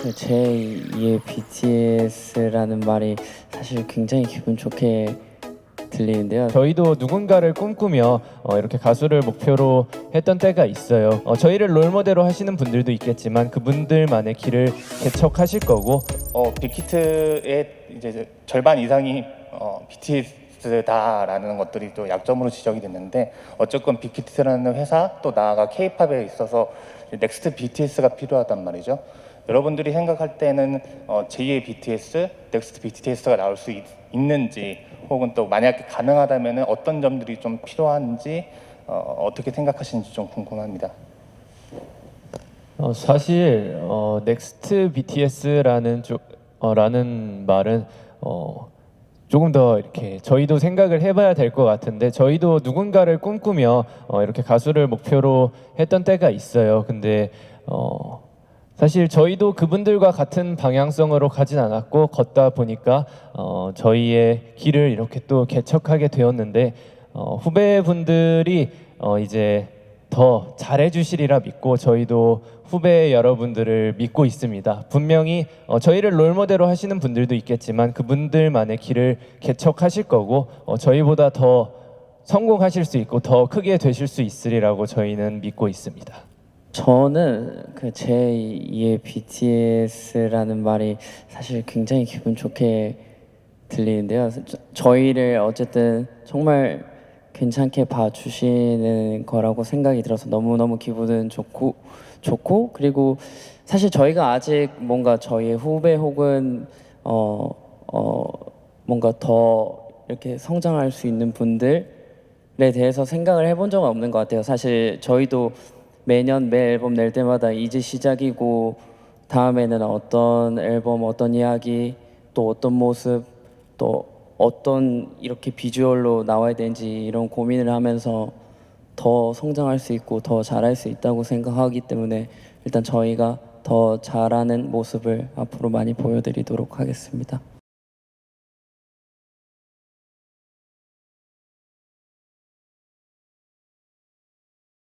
그 제2의 BTS라는 말이 사실 굉장히 기분 좋게 들리는데요. 저희도 누군가를 꿈꾸며 어, 이렇게 가수를 목표로 했던 때가 있어요. 어, 저희를 롤모델로 하시는 분들도 있겠지만 그분들만의 길을 개척하실 거고 어, 빅히트의 이제 절반 이상이 어, BTS다라는 것들이 또 약점으로 지적이 됐는데 어쨌건 빅히트라는 회사 또 나아가 K-팝에 있어서 넥스트 BTS가 필요하단 말이죠. 여러분들이 생각할 때는 어, 제2의 BTS, 넥스트 BTS가 나올 수 있, 있는지 혹은 또 만약에 가능하다면 어떤 점들이 좀 필요한지 어, 어떻게 생각하시는지 좀 궁금합니다. 어, 사실 어, 넥스트 BTS라는 쪽 어, 라는 말은 어, 조금 더 이렇게 저희도 생각을 해봐야 될 것 같은데 저희도 누군가를 꿈꾸며 어, 이렇게 가수를 목표로 했던 때가 있어요. 근데 어, 사실 저희도 그분들과 같은 방향성으로 가진 않았고 걷다 보니까 어, 저희의 길을 이렇게 또 개척하게 되었는데 어, 후배분들이 어, 이제 더 잘해주시리라 믿고 저희도 후배 여러분들을 믿고 있습니다. 분명히 어, 저희를 롤모델로 하시는 분들도 있겠지만 그분들만의 길을 개척하실 거고 어, 저희보다 더 성공하실 수 있고 더 크게 되실 수 있으리라고 저희는 믿고 있습니다. 저는 그 제2의 BTS라는 말이 사실 굉장히 기분 좋게 들리는데요. 저, 저희를 어쨌든 정말 괜찮게 봐주시는 거라고 생각이 들어서 너무너무 기분은 좋고 좋고 그리고 사실 저희가 아직 뭔가 저희의 후배 혹은 어, 어, 뭔가 더 이렇게 성장할 수 있는 분들에 대해서 생각을 해본 적은 없는 것 같아요. 사실 저희도 매년 매 앨범 낼 때마다 이제 시작이고 다음에는 어떤 앨범, 어떤 이야기, 또 어떤 모습, 또 어떤 이렇게 비주얼로 나와야 되는지 이런 고민을 하면서 더 성장할 수 있고 더 잘할 수 있다고 생각하기 때문에 일단 저희가 더 잘하는 모습을 앞으로 많이 보여드리도록 하겠습니다.